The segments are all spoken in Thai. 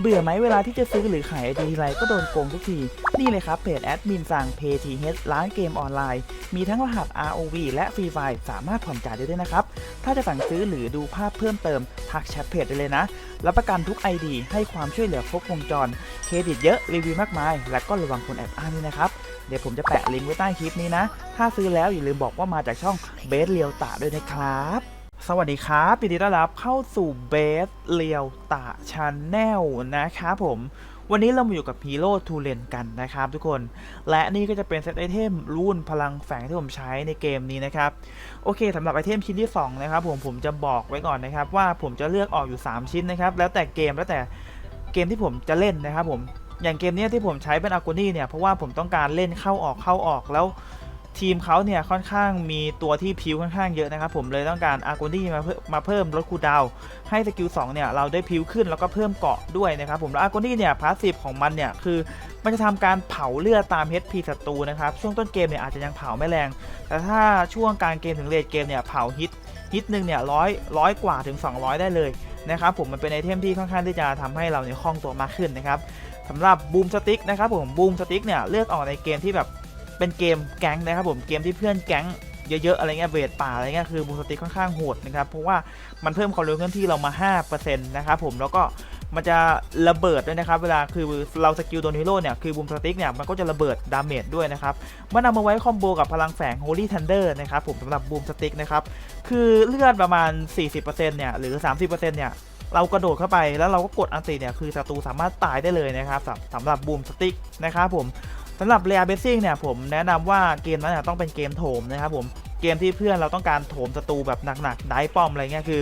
เบื่อไหมเวลาที่จะซื้อหรือขายไอดีไรก็โดนโกงทุกที นี่เลยครับเพจแอดมินสั่ง PTH ร้านเกมออนไลน์ มีทั้งรหัส ROV และ Free Fire สามารถผ่อนจ่ายได้ด้วยนะครับ ถ้าจะสั่งซื้อหรือดูภาพเพิ่มเติม ทักแชทเพจได้เลยนะ รับประกันทุก ID ให้ความช่วยเหลือครบวงจร เครดิตเยอะรีวิวมากมาย และก็ระวังคนแอบอ้างด้วยนะครับ เดี๋ยวผมจะแปะลิงก์ไว้ใต้คลิปนี้นะ ถ้าซื้อแล้วอย่าลืมบอกว่ามาจากช่องเบสเลียวตาด้วยนะครับ สวัสดีครับยินดีต้อนรับเข้าสู่เบสเลียวตาชาแนลนะครับผม วันนี้เรามาอยู่กับฮีโร่ทูเลนกันนะครับทุกคน และนี่ก็จะเป็นเซตไอเทมรุ่นพลังแฝงที่ผมใช้ในเกมนี้นะครับ โอเคสำหรับไอเทมชิ้นที่ 2 นะครับผมผมจะบอกไว้ก่อนนะครับ ว่าผมจะเลือกออกอยู่ 3 ชิ้นนะครับ แล้วแต่เกมแล้วแต่เกมที่ผมจะเล่นนะครับผมอย่างเกมนี้ที่ผมใช้เป็นอากูนี่เนี่ยเพราะว่าผมต้องการเล่นเข้าออกเข้าออกแล้ว ทีมเขาเนี่ยค่อนข้างมีตัวที่พิวค่อนข้างเยอะนะครับผมเลยต้องการอากูนี่มาเพิ่มมาเพิ่มลดคูดาวให้สกิล2เนี่ยเราได้พิวขึ้นแล้วก็เพิ่มเกาะด้วยนะครับผมแล้วอากูนี่เนี่ยพาสซีฟของมันเนี่ยคือมันจะทำการเผาเลือดตาม HP ศัตรูนะครับช่วงต้นเกมเนี่ยอาจจะยังเผาไม่แรง แต่ถ้าช่วงกลางเกมถึงเลทเกมเนี่ยเผาฮิตฮิตหนึ่งเนี่ยร้อยร้อยกว่าถึง 200 ได้เลยนะครับผมมันเป็นไอเทมที่ค่อนข้างที่จะทำให้เราเนี่ยคล่องตัวมากขึ้นนะครับสำหรับบูมสติ๊กนะครับผมบูมสติ๊กเนี่ยเลือกออกในเกมที่แบบ เป็นเกมแก๊งนะครับผมเกมที่เพื่อนแก๊งเยอะๆอะไรเงี้ยเวทป่าอะไรเงี้ยคือบูสติกค่อนข้างโหดนะครับเพราะว่ามันเพิ่มความเร็วเคลื่อนที่เรามา5%นะครับผมแล้วก็มันจะระเบิดด้วยนะครับ เวลาคือเราสกิลโดนฮีโร่เนี่ย คือบูมสติกเนี่ย มันก็จะระเบิดดาเมจด้วยนะครับ มันเอามาไว้คอมโบกับพลังแฝง Holy Thunder นะครับผมสำหรับบูมสติกนะครับ คือเลือดประมาณ 40%เนี่ย หรือ 30%เนี่ยเรากระโดดเข้าไปแล้วเราก็กดอันติเนี่ยคือศัตรูสามารถตายได้เลยนะครับสำสำหรับบูมสติกนะครับผม สำหรับเรียเบสซิ่งเนี่ยผมแนะนำว่าเกมนั้นเนยต้องเป็นเกมโถมนะครับผมเกมที่เพื่อนเราต้องการโถมศัตรูแบบหนักๆ ได้ป้อมอะไรเงี้ยคือ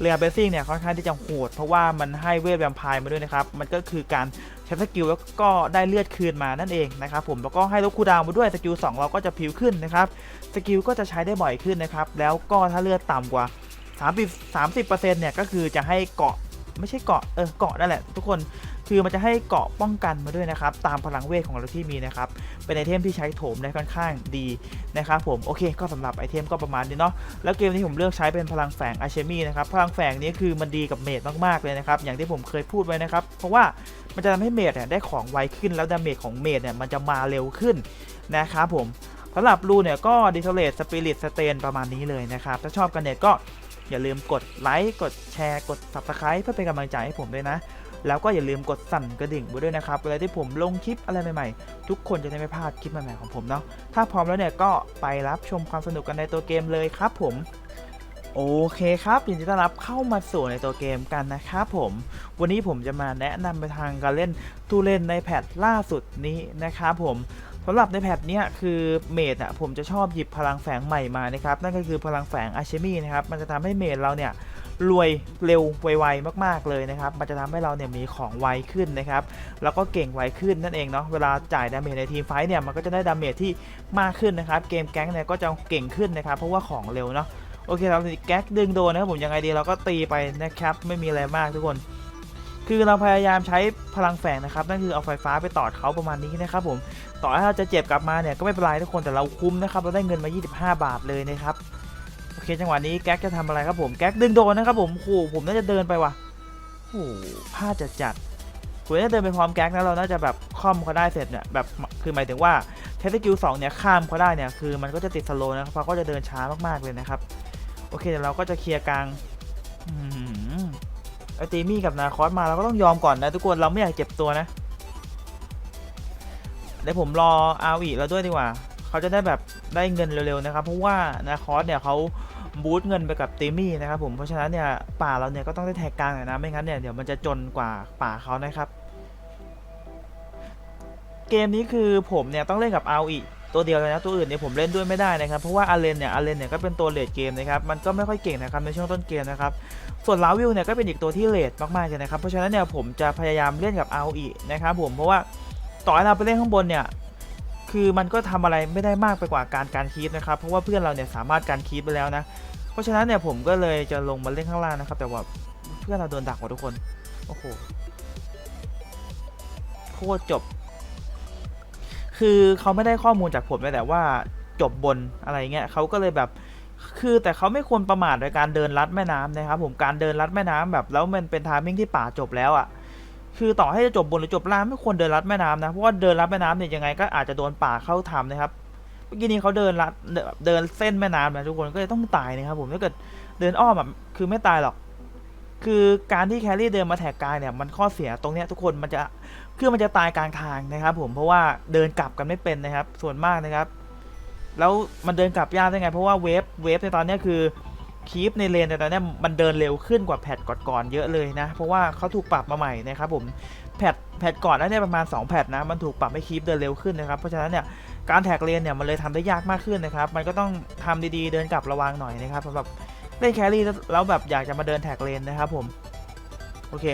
เรียเบสซิ่งเนี่ยค่อนข้างที่จะโหดเพราะว่ามันให้เวทแวมไพร์มาด้วยนะครับ มันก็คือการใช้สกิลแล้วก็ได้เลือดคืนมานั่นเองนะครับผมแล้วก็ให้ลดคูดาวมาด้วยสกิล2เราก็จะพิวขึ้นนะครับสกิลก็จะใช้ได้บ่อยขึ้นนะครับแล้วก็ถ้าเลือดต่ำกว่า 30 30%เนี่ยก็คือจะให้เกาะไม่ใช่เกาะเออเกาะนั่นแหละทุกคน คือมันจะให้เกาะป้องกันมาด้วยนะครับ ตามพลังเวทของเราที่มีนะครับ เป็นไอเทมที่ใช้โถมได้ค่อนข้างดีนะครับผม โอเค ก็สำหรับไอเทมก็ประมาณนี้เนาะ แล้วเกมที่ผมเลือกใช้เป็นพลังแฝงอาเชมี่นะครับ พลังแฝงนี้คือมันดีกับเมดมากๆเลยนะครับ อย่างที่ผมเคยพูดไว้นะครับ เพราะว่ามันจะทำให้เมดเนี่ยได้ของไวขึ้น แล้วดาเมจของเมดเนี่ยมันจะมาเร็วขึ้นนะครับผมสำหรับรูเนี่ยก็ดิเทเลตสปิริตสเตนประมาณนี้เลยนะครับ ถ้าชอบกันเนี่ยก็อย่าลืมกดไลค์ กดแชร์ กด subscribe เพื่อเป็นกำลังใจให้ผมด้วยนะ แล้วก็อย่าลืมกดสั่นกระดิ่งไว้ด้วยนะครับเวลาที่ผมลงคลิปอะไรใหม่ๆ ทุกคนจะได้ไม่พลาดคลิปใหม่ๆของผมเนาะถ้าพร้อมแล้วเนี่ยก็ไปรับชมความสนุกกันในตัวเกมเลยครับผมโอเคครับยินดีต้อนรับเข้ามาสู่ในตัวเกมกันนะครับผม วันนี้ผมจะมาแนะนำไปทางการเล่นตูเล่นในแพทล่าสุดนี้นะครับผมสำหรับในแพทเนี้ยคือเมดอะผมจะชอบหยิบพลังแฝงใหม่มานะครับนั่นก็คือพลังแฝงอาเชมี่นะครับมันจะทำให้เมดเราเนี่ย รวยเร็วไวๆมากๆเลยนะครับ มันจะทำให้เราเนี่ยมีของไวขึ้นนะครับ แล้วก็เก่งไวขึ้นนั่นเองเนาะ เวลาจ่ายดาเมจในทีมไฟท์เนี่ย มันก็จะได้ดาเมจที่มากขึ้นนะครับ เกมแก๊งเนี่ยก็จะเก่งขึ้นนะครับ เพราะว่าของเร็วเนาะ โอเคเราแก๊กดึงโดนนะครับผมยังไงดีเราก็ตีไปนะครับ ไม่มีอะไรมากทุกคนคือเราพยายามใช้พลังแฝงนะครับนั่นคือเอาไฟฟ้าไปตอดเขาประมาณนี้นะครับผมต่อให้เราจะเจ็บกลับมาเนี่ยก็ไม่เป็นไรทุกคนแต่เราคุ้มนะครับเราได้เงินมา 25 บาทเลยนะครับ อเคจังหวะนี้แก๊กจะทำอะไรครับผมแก๊กดึงโดนนะครับผมโอ้โหผมน่าจะเดินไปว่ะโอ้โหพลาดจัดจัดผมน่าจะเดินไปพร้อมแก๊กนะเราน่าจะแบบคล่อมเขาได้เสร็จเนี่ยแบบคือหมายถึงว่าใช้สกิลสองเนี่ยข้ามเขาได้เนี่ยคือมันก็จะติดสโลนะครับเพราะก็จะเดินช้ามากๆเลยนะครับโอเคเดี๋ยวเราก็จะเคลียร์กลางอืมไอตีมี่กับนาคอสมาเราก็ต้องยอมก่อนนะทุกคนเราไม่อยากเจ็บตัวนะเดี๋ยวผมรออาวีเราด้วยดีกว่า เขาจะได้แบบได้เงินเร็วๆนะครับ เพราะว่านาคอสเนี่ยเขา บูตเงินไปกับเตมี่นะครับผมเพราะฉะนั้นเนี่ยป่าเราเนี่ยก็ต้องได้แท็กกลางหน่อยนะไม่งั้นเนี่ยเดี๋ยวมันจะจนกว่าป่าเขานะครับเกมนี้คือผมเนี่ยต้องเล่นกับเอาอีตัวเดียวเลยนะตัวอื่นเนี่ยผมเล่นด้วยไม่ได้นะครับเพราะว่าอาเลนเนี่ยอาเลนเนี่ยก็เป็นตัวเลดเกมนะครับมันก็ไม่ค่อยเก่งนะครับในช่วงต้นเกมนะครับส่วนลาวิลเนี่ยก็เป็นอีกตัวที่เลดมากๆเลยนะครับเพราะฉะนั้นเนี่ยผมจะพยายามเล่นกับ r อาอีนะครับผมเพราะว่าต่อให้เราไปเล่นข้างบนเนี่ย คือมันก็ทำอะไรไม่ได้มากไปกว่าการการคีปนะครับ เพราะว่าเพื่อนเราเนี่ยสามารถการคีปไปแล้วนะ เพราะฉะนั้นเนี่ยผมก็เลยจะลงมาเล่นข้างล่างนะครับ แต่ว่าเพื่อนเราโดนดักว่ะทุกคน โอ้โห โคตรจบ คือเขาไม่ได้ข้อมูลจากผมเลยแต่ว่าจบบนอะไรเงี้ยเขาก็เลยแบบ คือแต่เขาไม่ควรประมาทในการเดินลัดแม่น้ำนะครับ ผม การเดินลัดแม่น้ำแบบ แล้วมันเป็นทามมิ่งที่ป่าจบแล้วอะ่ะ คือต่อให้จะจบบนหรือจบล่างไม่ควรเดินลัดแม่น้ำนะเพราะว่าเดินลัดแม่น้ำเนี่ยยังไงก็อาจจะโดนป่าเข้าทำนะครับเมื่อกี้นี้เขาเดินลัดเดินเส้นแม่น้ำนะทุกคนก็เลยต้องตายนะครับผมถ้าเกิดเดินอ้อมอะคือไม่ตายหรอก คือการที่แครี่เดินมาแท็กกายเนี่ยมันข้อเสียตรงเนี้ยทุกคนมันจะคือมันจะตายกลางทางนะครับ ผมเพราะว่าเดินกลับกันไม่เป็นนะครับ ส่วนมากนะครับ แล้วมันเดินกลับยากได้ไง เพราะว่าเวฟเวฟในตอนนี้คือ คีปในเลนในตอนนี้มันเดินเร็วขึ้นกว่าแพทก่อนๆเยอะเลยนะ เพราะว่าเขาถูกปรับมาใหม่นะครับผมแพทแพทก่อนนั้นเนี่ยประมาณ 2 แพทนะมันถูกปรับให้คีปเดินเร็วขึ้นนะครับเพราะฉะนั้นเนี่ยการแท็กเลนเนี่ยมันเลยทำได้ยากมากขึ้นนะครับมันก็ต้องทำดีๆเดินกลับระวังหน่อยนะครับสำหรับเล่นแครี่แล้วแบบอยากจะมาเดินแท็กเลนนะครับผมโอเค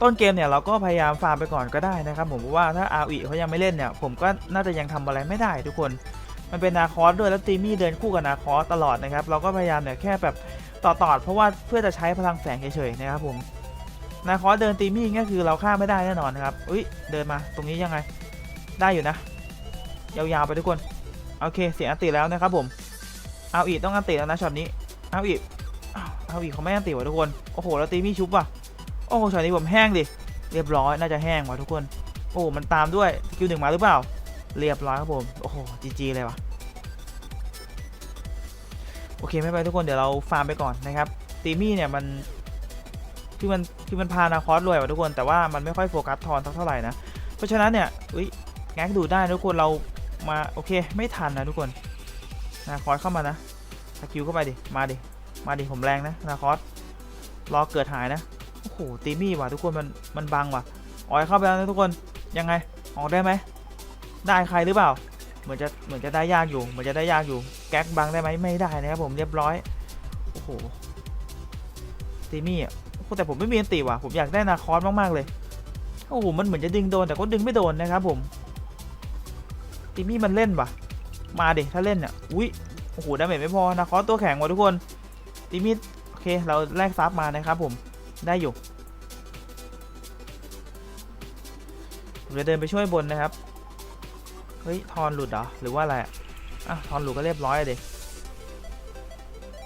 ต้นเกมเนี่ยเราก็พยายามฟาร์มไปก่อนก็ได้นะครับผมเพราะว่าถ้าอาวีเขายังไม่เล่นเนี่ยผมก็น่าจะยังทำอะไรไม่ได้ทุกคน มันเป็นนาคอสด้วยแล้วตีมี่เดินคู่กับนาคอสตลอดนะครับ เราก็พยายามเนี่ยแค่แบบต่อตอดเพราะว่าเพื่อจะใช้พลังแสงเฉยๆนะครับผมนาคอสเดินตีมี่ก็คือเราฆ่าไม่ได้แน่นอนนะครับอุ้ยเดินมาตรงนี้ยังไง ได้อยู่นะ ยาวๆไปทุกคนโอเคเสียอันติแล้วนะครับผมเอาอีกต้องอันติแล้วนะช็อตนี้เอาอีกเอาอีกเขาไม่อันติว่ะทุกคนโอ้โหแล้วตีมี่ชุบว่ะโอ้โหช็อตนี้ผมแห้งดิเรียบร้อยน่าจะแห้งว่ะทุกคน โอ้มันตามด้วยสกิลหนึ่งมาหรือเปล่า เรียบร้อยครับผม โอ้โหจีจีเลยวะโอเคไม่เป็นไรทุกคนเดี๋ยวเราฟาร์มไปก่อนนะครับตีมี่เนี่ยมันคือมันคือมันพานาคอสรวยว่ะทุกคนแต่ว่ามันไม่ค่อยโฟกัสทอนเท่าไหร่นะ เพราะฉะนั้นเนี่ยอุ้ยแก๊กดูได้ทุกคนเรามาโอเคไม่ทันนะทุกคนนาคอสเข้ามานะสกิลเข้าไปดิมาดิมาดิผมแรงนะนาคอสรอเกิดหายนะโอ้โหตีมี่ว่ะทุกคนมันมันบังว่ะออยเข้าไปแล้วนะทุกคนยังไงออกได้ไหม ได้ใครหรือเปล่า เหมือนจะเหมือนจะได้ยากอยู่ เหมือนจะได้ยากอยู่ แก๊กบังได้ไหมไม่ได้นะครับผมเรียบร้อย โอ้โหตีมี่อะแต่ผมไม่มีอันตีว่ะ ผมอยากได้นาคอสมากๆเลย โอ้โห มันเหมือนจะดึงโดนแต่ก็ดึงไม่โดนนะครับผม ตีมี่มันเล่นว่ะ มาดิถ้าเล่นอะ อุ้ย โอ้โห ดาเมจไม่พอ นาคอสตัวแข็งว่ะทุกคน ตีมี่โอเค เราแลกซับมานะครับผม ได้อยู่ผมจะเดินไปช่วยบนนะครับ เฮ้ย ทอนหลุดเหรอ หรือว่าอะไรอะอะ ทอนหลุดก็เรียบร้อยเด็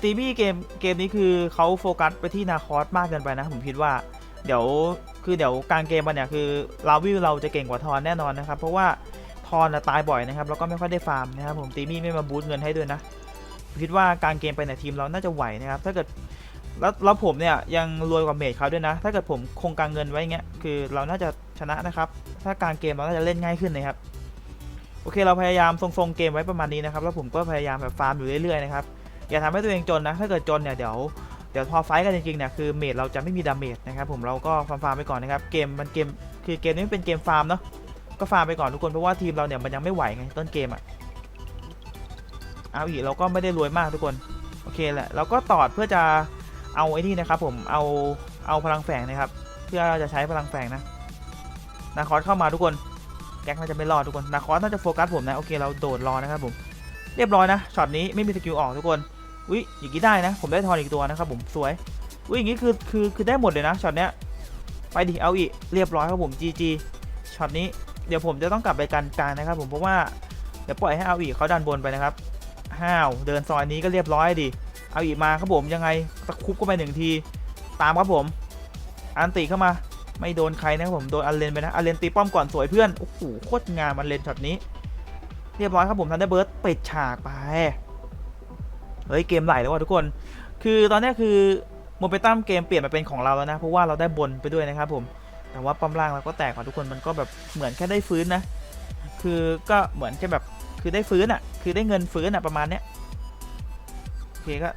ตีบี้เกม เกมนี้คือเขาโฟกัสไปที่นาคอสมากเกินไปนะ ผมคิดว่า เดี๋ยว คือเดี๋ยวกลางเกมมันเนี่ยคือลาวิลเราจะเก่งกว่าทอนแน่นอนนะครับ เพราะว่าทอนนะตายบ่อยนะครับ แล้วก็ไม่ค่อยได้ฟาร์มนะครับ ผมตีมี่ไม่มาบูสต์เงินให้ด้วยนะผมคิดว่ากางเกมไปเนี่ยทีมเราน่าจะไหวนะครับ ถ้าเกิดแล้วแล้วผมเนี่ยยังรวยกว่าเมจเขาด้วยนะ ถ้าเกิดผมคงกางเงินไว้เงี้ย คือเราน่าจะชนะนะครับ ถ้ากางเกมเราน่าจะเล่นง่ายขึ้นนะครับ โอเคเราพยายามทรงๆเกมไว้ประมาณนี้นะครับแล้วผมก็พยายามแบบฟาร์มอยู่เรื่อยๆนะครับอย่าทำให้ตัวเองจนนะถ้าเกิดจนเนี่ยเดี๋ยวเดี๋ยวพอไฟท์กันจริงๆเนี่ยคือเมจเราจะไม่มีดาเมจนะครับผมเราก็ฟาร์มๆไปก่อนนะครับเกมมันเกมคือเกมนี้มันเป็นเกมฟาร์มเนาะก็ฟาร์มไปก่อนทุกคนเพราะว่าทีมเราเนี่ยมันยังไม่ไหวไงต้นเกมอะเอาอีกเราก็ไม่ได้รวยมากทุกคนโอเคแหละเราก็ตอดเพื่อจะเอาไอ้นี่นะครับผมเอาเอาพลังแฝงนะครับ เพื่อจะใช้พลังแฝงนะนาคอสเข้ามาทุกคน แก๊กน่าจะไม่รอดทุกคนนาคอสน่าจะโฟกัสผมนะโอเคเราโดดรอนะครับผมเรียบร้อยนะช็อตนี้ไม่มีสกิลออกทุกคนอุ้ยอย่างนี้ได้นะ ผมได้ทอนอีกตัวนะครับผมสวยอุ้ยอย่างนี้คือคือคือได้หมดเลยนะช็อตเนี้ยไปดิเอาอีกเรียบร้อยครับผม GG ช็อตนี้เดี๋ยวผมจะต้องกลับไปกันกลางนะครับผมเพราะว่าเดี๋ยวปล่อยให้เอาอีกเขาดันบนไปนะครับห้าวเดินซอยนี้ก็เรียบร้อยดิเอาอีกมาครับผมยังไงตะคุบก็ไปหนึ่งที ตามครับผม อันติเข้ามา ไม่โดนใครนะครับผมโดนอันเลนไปนะอันเลนตีป้อมก่อนสวยเพื่อนโอ้โหโคตรงามอันเลนช็อตนี้ เรียบร้อยครับผมทันได้เบิร์ดปิดฉากไปเฮ้ยเกมไหลแล้วว่ะทุกคน คือตอนนี้คือโมเปตัมเกมเปลี่ยนมาเป็นของเราแล้วนะเพราะว่าเราได้บนไปด้วยนะครับผมแต่ว่าป้อมล่างเราก็แตกว่าทุกคนมันก็แบบเหมือนแค่ได้ฟื้นนะ คือก็เหมือนแค่แบบคือได้ฟื้นอะ คือได้เงินฟื้นอะประมาณเนี้ยโอเคก็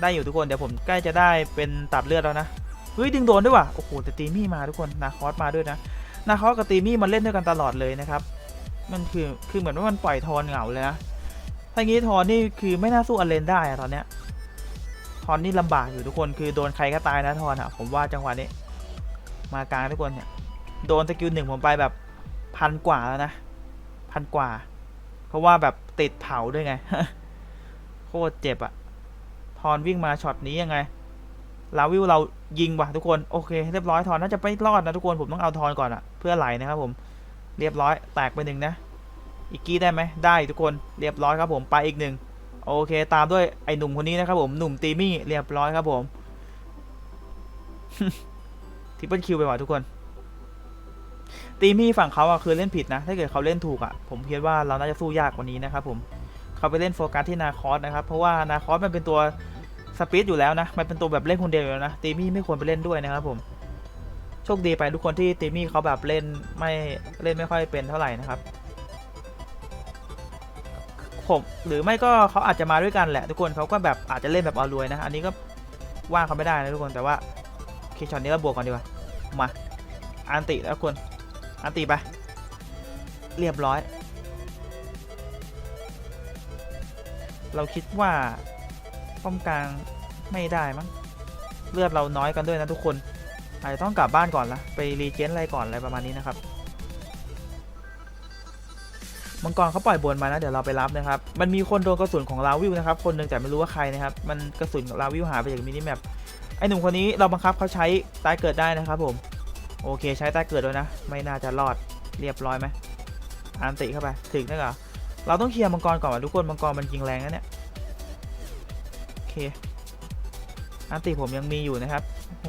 ได้อยู่ทุกคนเดี๋ยวผมใกล้จะได้เป็นตัดเลือดแล้วนะ เฮ้ยดึงโดนด้วยว่ะโอ้โหแต่ตีมี่มาทุกคนนาคอสมาด้วยนะนาคอสกับตีมี่มันเล่นด้วยกันตลอดเลยนะครับ มันคือคือเหมือนว่ามันปล่อยทอนเหงาเลยนะถ้างี้ทอนนี่คือไม่น่าสู้อเลนได้อะตอนเนี้ยทอนนี่ลำบากอยู่ทุกคนคือโดนใครก็ตายนะทอนอะผมว่าจังหวะนี้มากลางทุกคนเนี่ยโดนสกิลหนึ่งผมไปแบบพันกว่าแล้วนะพันกว่า เพราะว่าแบบติดเผาด้วยไงโคตรเจ็บอะทอนวิ่งมาช็อตนี้ยังไง ลาวิวเรายิงว่ะทุกคนโอเคเรียบร้อยทอนน่าจะไม่รอดนะทุกคนผมต้องเอาทอนก่อนอะเพื่อไหลนะครับผมเรียบร้อยแตกไปหนึ่งนะอีกกี้ได้ไหมได้ทุกคนเรียบร้อยครับผมไปอีกหนึ่งโอเค ตามด้วยไอ้หนุ่มคนนี้นะครับผมหนุ่มตีมี่เรียบร้อยครับผมทิปเปิลคิวไปว่ะทุกคน ตีมี่ฝั่งเขาอะคือเล่นผิดนะ ถ้าเกิดเขาเล่นถูกอะผมคิดว่าเราน่าจะสู้ยากกว่านี้นะครับผมเขาไปเล่นโฟกัสที่นาคอสนะครับ เพราะว่านาคอสมันเป็นตัว สปีดอยู่แล้วนะ มันเป็นตัวแบบเล่นคนเดียวอยู่แล้วนะ ตีมี่ไม่ควรไปเล่นด้วยนะครับผม โชคดีไปทุกคนที่ตีมี่เขาแบบเล่นไม่เล่นไม่ค่อยเป็นเท่าไหร่นะครับ ผมหรือไม่ก็เขาอาจจะมาด้วยกันแหละ ทุกคนเขาก็แบบอาจจะเล่นแบบเอารวยนะ อันนี้ก็ว่าเขาไม่ได้นะทุกคนแต่ว่าเคช็อตนี้เราบวกก่อนดีกว่า มา อันติแล้วทุกคนอันติไป เรียบร้อย เราคิดว่า ป้อมกลางไม่ได้มั้งเลือดเราน้อยกันด้วยนะทุกคนอาจจะต้องกลับบ้านก่อนละไปรีเจนอะไรก่อนอะไรประมาณนี้นะครับมังกรเขาปล่อยบนมานะเดี๋ยวเราไปรับนะครับ มันมีคนโดนกระสุนของลาวิวนะครับ คนหนึ่งแต่ไม่รู้ว่าใครนะครับ มันกระสุนของลาวิวหายไปจากมินิแมปไอหนุ่มคนนี้เราบังคับเขาใช้ตายเกิดได้นะครับ ผม โอเคใช้ตายเกิดด้วยนะ ไม่น่าจะรอดเรียบร้อยไหมอันติเข้าไปถึงนะเหรอเราต้องเคลียร์มังกรก่อนว่ะทุกคนมังกรมันยิงแรงนะเนี่ย เคอันติผมยังมีอยู่นะครับ โอ้โห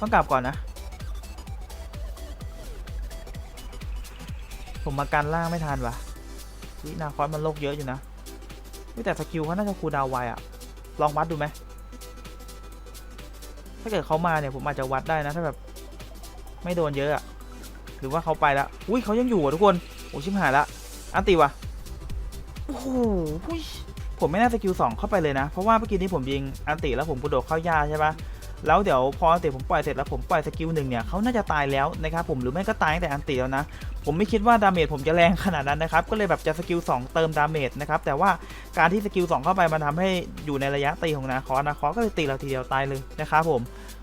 ต้องกลับก่อนนะ ผมมากันล่างไม่ทันวะวินาคอสมันโลกเยอะอยู่นะแต่สกิลเขาน่าจะคูดาวไวอะลองวัดดูไหม ถ้าเกิดเขามาเนี่ยผมอาจจะวัดได้นะ ถ้าแบบ ไม่โดนเยอะอะหรือว่าเขาไปล้วอุ้ยเขายังอยู่อะทุกคน โอ้ชิบหายละ อันติวะโอ้โหอุ๊ย ผมไม่น่าสกิลสองเข้าไปเลยนะ เพราะว่าเมื่อกี้นี้ผมยิงอันติแล้วผมกระโดดเข้ายาใช่ปะแล้วเดี๋ยวพออันติผมปล่อยเสร็จแล้วผมปล่อยสกิลหนึ่งเนี่ยเขาน่าจะตายแล้วนะครับผมหรือไม่ก็ตายตั้งแต่อันติแล้วนะ ผมไม่คิดว่าดาเมจผมจะแรงขนาดนั้นนะครับก็เลยแบบจะสกิล2เติมดาเมจนะครับแต่ว่าการที่สกิล2เข้าไปมันทำให้อยู่ในระยะตีของนาคอสนาคอก็เลยตีเราทีเดียวตายเลยนะครับผม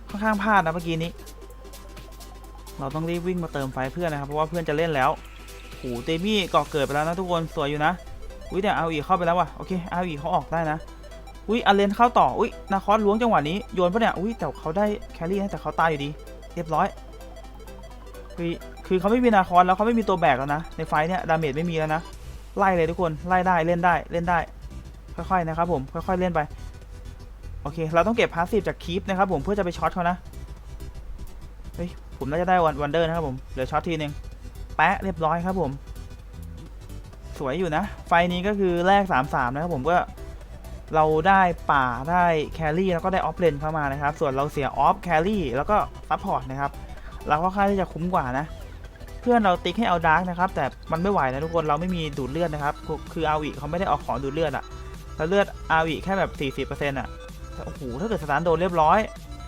ค่อนข้างพลาดนะเมื่อกี้นี้ เราต้องรีบวิ่งมาเติมไฟเพื่อนนะครับเพราะว่าเพื่อนจะเล่นแล้วโหเตมี่ก่อเกิดไปแล้วนะทุกคนสวยอยู่นะ อุ้ยแต่เอาอีเข้าไปแล้วว่ะโอเคเอาอีเขาออกได้นะอุ้ยอาเลนเข้าต่ออุ้ยนาคอสล้วงจังหวะนี้โยนปะเนี่ยอุ้ยแต่เขาได้แครี่นะแต่เขาตายอยู่ดี เรียบร้อยคือคือเขาไม่มีนาคอสแล้วเขาไม่มีตัวแบกแล้วนะในไฟท์เนี่ยดาเมจไม่มีแล้วนะไล่เลยทุกคนไล่ได้เล่นได้เล่นได้ ค่อยๆนะครับผมค่อยๆเล่นไปโอเค เราต้องเก็บพาสซีฟจากคีปนะครับผมเพื่อจะไปช็อตเขานะเฮ้ยผมน่าจะได้วันวันเดอร์นะครับผมเหลือช็อตทีนึงแปะเรียบร้อยครับผม สวยอยู่นะ ไฟนี้ก็คือแรก 3-3 นะครับผมก็เราได้ป่าได้แครี่แล้วก็ได้ออฟเลนเข้ามานะครับ ส่วนเราเสียออฟแครี่แล้วก็ซัพพอร์ตนะครับ เราก็ค่อนข้างที่จะคุ้มกว่านะ เพื่อนเราติ๊กให้เอาดาร์กนะครับ แต่มันไม่ไหวนะทุกคนเราไม่มีดูดเลือดนะครับ คืออาวีเขาไม่ได้ออกของดูดเลือดอะแล้วเลือดอาวีแค่แบบ 40%อะแต่โอ้โหถ้าเกิดสตาร์โดนเรียบร้อย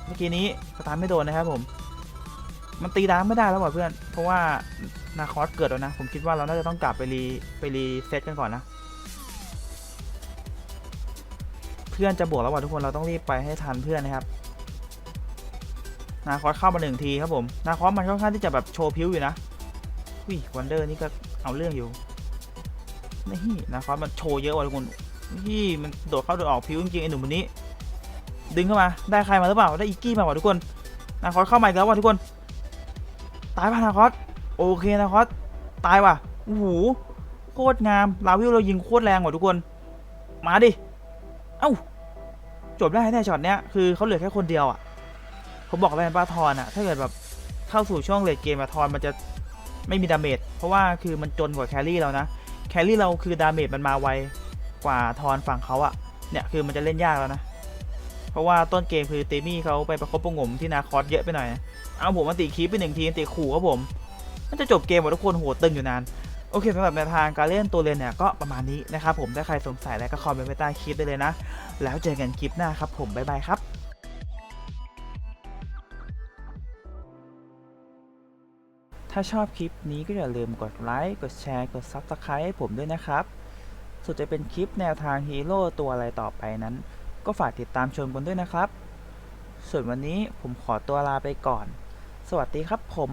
เมื่อกี้นี้สตาร์ไม่โดนนะครับผม มันตีดาร์กไม่ได้แล้วว่ะเพื่อน เพราะว่า นาคอสเกิดแล้วนะ ผมคิดว่าเราน่าจะต้องกลับไปรีไปรีเซ็ตกันก่อนนะ เพื่อนจะบวกแล้วว่ะทุกคนเราต้องรีบไปให้ทันเพื่อนนะครับ นาคอสเข้ามาหนึ่งทีครับผม นาคอสมันค่อนข้างที่จะแบบโชว์พิ้วอยู่นะวิวันเดอร์นี่ก็เอาเรื่องอยู่นี่นาคอสมันโชว์เยอะว่ะทุกคนนี่มันโดดเข้าโดดออกพิ้วจริงๆไอ้หนุ่มคนนี้ ดึงเข้ามาได้ใครมาหรือเปล่าได้อีกกี้มาว่ะทุกคน นาคอสเข้ามาอีกแล้วว่ะทุกคน ตายป่ะนาคอส โอเคนาคอสตายว่ะโอ้โหโคตรงามลาวิวเรายิงโคตรแรงว่ะทุกคน มาดิ เอ้า จบได้แน่ช็อตเนี้ยคือเขาเหลือแค่คนเดียวอะ ผมบอกเลยป้าทอนอะ ถ้าเกิดแบบเข้าสู่ช่วงเลดเกมอะทอนมันจะไม่มีดาเมจ เพราะว่าคือมันจนกว่าแครี่เรานะ แครี่เราคือดาเมจมันมาไวกว่าทอนฝั่งเขาอะเนี่ยคือมันจะเล่นยากแล้วนะ เพราะว่าต้นเกมคือเตมี่เขาไปประคบประหงมที่นาคอสเยอะไปหน่อยนะเอาผมมาตีคีปไปหนึ่งทีตีขู่ครับผม มันจะจบเกมหมดทุกคนโหตึงอยู่นานโอเคสำหรับแนวทางการเล่นตัวเลนเนี่ยก็ประมาณนี้นะครับผมถ้าใครสงสัยอะไรก็คอมเมนต์ไว้ใต้คลิปได้เลยนะ แล้วเจอกันคลิปหน้าครับผมบ๊ายบายครับถถ้าชอบคลิปนี้ก็อย่าลืมกดไลค์ กดแชร์ กด Subscribe ให้ผมด้วยนะครับส่วนจะเป็นคลิปแนวทางฮีโร่ตัวอะไรต่อไปนั้น ก็ฝากติดตามชมกันด้วยนะครับ ส่วนวันนี้ผมขอตัวลาไปก่อน สวัสดีครับผม